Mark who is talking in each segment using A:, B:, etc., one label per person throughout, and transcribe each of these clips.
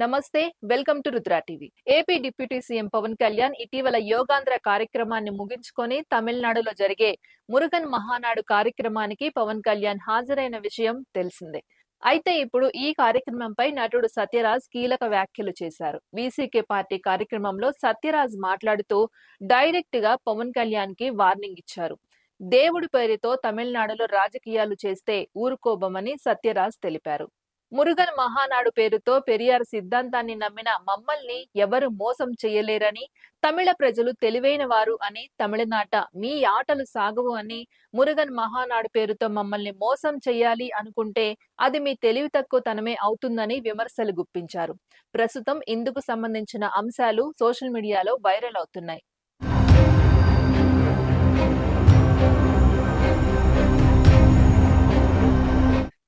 A: Namaste welcome to Rudra TV. AP deputy CM Pawan Kalyan ఇటీవల యోగాంధ్ర కార్యక్రమాన్ని ముగించుకొని తమిళనాడులో జరిగే మురుగన్ మహానాడు కార్యక్రమానికి పవన్ కళ్యాణ్ హాజరైన విషయం తెలిసిందే. అయితే ఇప్పుడు ఈ కార్యక్రమంపై నటుడు సత్యరాజ్ కీలక వ్యాఖ్యలు చేశారు. వీసీకే పార్టీ కార్యక్రమంలో సత్యరాజ్ మాట్లాడుతూ డైరెక్ట్గా పవన్ కళ్యాణ్కి వార్నింగ్ ఇచ్చారు. దేవుడి పేరుతో తమిళనాడులో రాజకీయాలు చేస్తే ఊరుకోబమని సత్యరాజ్ తెలిపారు. మురుగన్ మహానాడు పేరుతో పెరియార్ సిద్ధాంతాన్ని నమ్మిన మమ్మల్ని ఎవరు మోసం చేయలేరని తమిళ ప్రజలు తెలివైన వారు అని తమిళనాట మీ ఆటలు సాగవు అని మురుగన్ మహానాడు పేరుతో మమ్మల్ని మోసం చేయాలి అనుకుంటే అది మీ తెలివి తక్కువ తనమే అవుతుందని విమర్శలు గుప్పించారు. ప్రస్తుతం ఇందుకు సంబంధించిన అంశాలు సోషల్ మీడియాలో వైరల్ అవుతున్నాయి.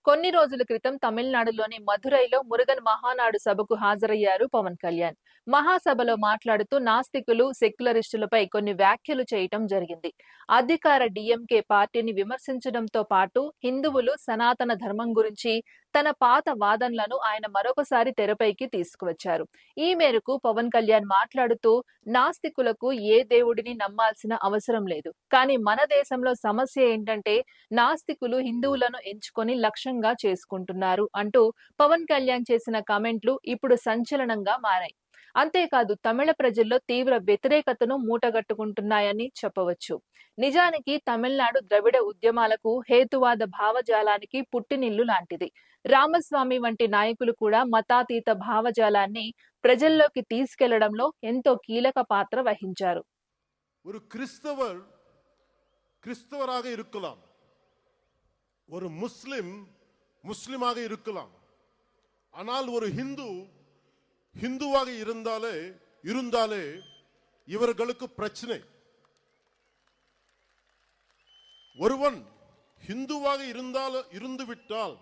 A: కొన్ని రోజుల క్రితం తమిళనాడులోని మధురైలో మురుగన్ మహానాడు సభకు హాజరయ్యారు పవన్ కళ్యాణ్. మహాసభలో మాట్లాడుతూ నాస్తికులు సెక్యులరిస్టులపై కొన్ని వ్యాఖ్యలు చేయటం జరిగింది. అధికార డిఎంకే పార్టీని విమర్శించడంతో పాటు హిందువులు సనాతన ధర్మం గురించి తన పాత వాదనలను ఆయన మరొకసారి తెరపైకి తీసుకువచ్చారు. ఈ మేరకు పవన్ కళ్యాణ్ మాట్లాడుతూ నాస్తికులకు ఏ దేవుడిని నమ్మాల్సిన అవసరం లేదు. కానీ మన దేశంలో సమస్య ఏంటంటే నాస్తికులు హిందువులను ఎంచుకొని లక్ష్యంగా చేసుకుంటున్నారు అంటూ పవన్ కళ్యాణ్ చేసిన కామెంట్లు ఇప్పుడు సంచలనంగా మారాయి. అంతేకాదు తమిళ ప్రజల్లో తీవ్ర వ్యతిరేకతను మూటగట్టుకుంటున్నాయని చెప్పవచ్చు నిజానికి తమిళనాడు ద్రవిడ ఉద్యమాలకు హేతువాద భావజాలానికి పుట్టినిల్లు లాంటిది రామస్వామి వంటి నాయకులు కూడా మతాతీత భావజాలాన్ని ప్రజల్లోకి తీసుకెళ్లడంలో ఎంతో కీలక పాత్ర వహించారు
B: ஒரு கிறிஸ்தவர் கிறிஸ்தவராக இருக்கலாம் ஒரு முஸ்லிம் முஸ்லிமாக இருக்கலாம் ஆனால் ஒரு ஹிந்து ஹிந்துவாக இருந்தாலே இருந்தாலே இவர்களுக்கு பிரச்சனை ஒருவன் ஹிந்துவாக இருந்தால் இருந்து விட்டால்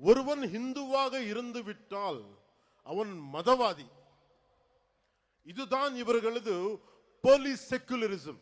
B: ஒருவன் ஹிந்துவாக இருந்து விட்டால் அவன் மதவாதி இதுதான் இவர்களது போலீஸ் செக்குலரிசம்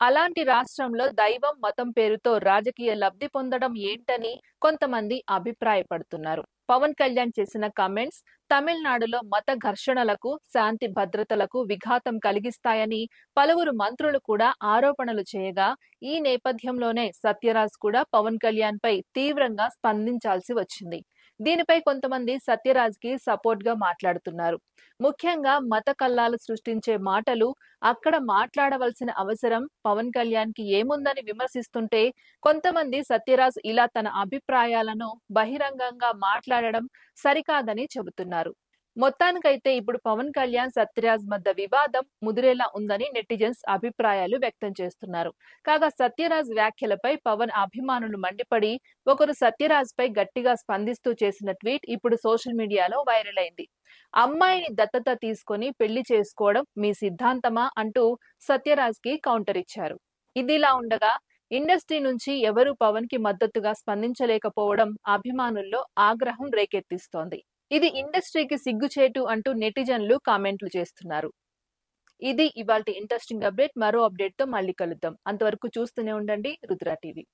A: అలాంటి రాష్ట్రంలో దైవం మతం పేరుతో రాజకీయ లబ్ధి పొందడం ఏంటని కొంతమంది అభిప్రాయపడుతున్నారు పవన్ కళ్యాణ్ చేసిన కమెంట్స్ తమిళనాడులో మత ఘర్షణలకు శాంతి భద్రతలకు విఘాతం కలిగిస్తాయని పలువురు మంత్రులు కూడా ఆరోపణలు చేయగా ఈ నేపథ్యంలోనే సత్యరాజ్ కూడా పవన్ కళ్యాణ్ పై తీవ్రంగా స్పందించాల్సి వచ్చింది. దీనిపై కొంతమంది సత్యరాజ్కి సపోర్ట్గా మాట్లాడుతున్నారు. ముఖ్యంగా మత కల్లాలు సృష్టించే మాటలు అక్కడ మాట్లాడవలసిన అవసరం పవన్ కళ్యాణ్కి ఏముందని విమర్శిస్తుంటే కొంతమంది సత్యరాజ్ ఇలా తన అభిప్రాయాలను బహిరంగంగా మాట్లాడడం సరికాదని చెబుతున్నారు. మొత్తానికైతే ఇప్పుడు పవన్ కళ్యాణ్ సత్యరాజ్ మధ్య వివాదం ముదిరేలా ఉందని నెటిజన్స్ అభిప్రాయాలు వ్యక్తం చేస్తున్నారు. కాగా సత్యరాజ్ వ్యాఖ్యలపై పవన్ అభిమానులు మండిపడి ఒకరు సత్యరాజ్ పై గట్టిగా స్పందిస్తూ చేసిన ట్వీట్ ఇప్పుడు సోషల్ మీడియాలో వైరల్ అయింది. అమ్మాయిని దత్తత తీసుకొని పెళ్ళి చేసుకోవడం మీ సిద్ధాంతమా? అంటూ సత్యరాజ్కి కౌంటర్ ఇచ్చారు. ఇదిలా ఉండగా ఇండస్ట్రీ నుంచి ఎవరు పవన్కి మద్దతుగా స్పందించలేకపోవడం అభిమానుల్లో ఆగ్రహం రేకెత్తిస్తోంది. ఇది ఇండస్ట్రీకి సిగ్గుచేటు అంటూ నెటిజన్లు కామెంట్లు చేస్తున్నారు. ఇది ఇవాళ ఇంట్రెస్టింగ్ అప్డేట్. మరో అప్డేట్తో మళ్ళీ కలుద్దాం. అంతవరకు చూస్తూనే ఉండండి. రుద్రా టీవీ.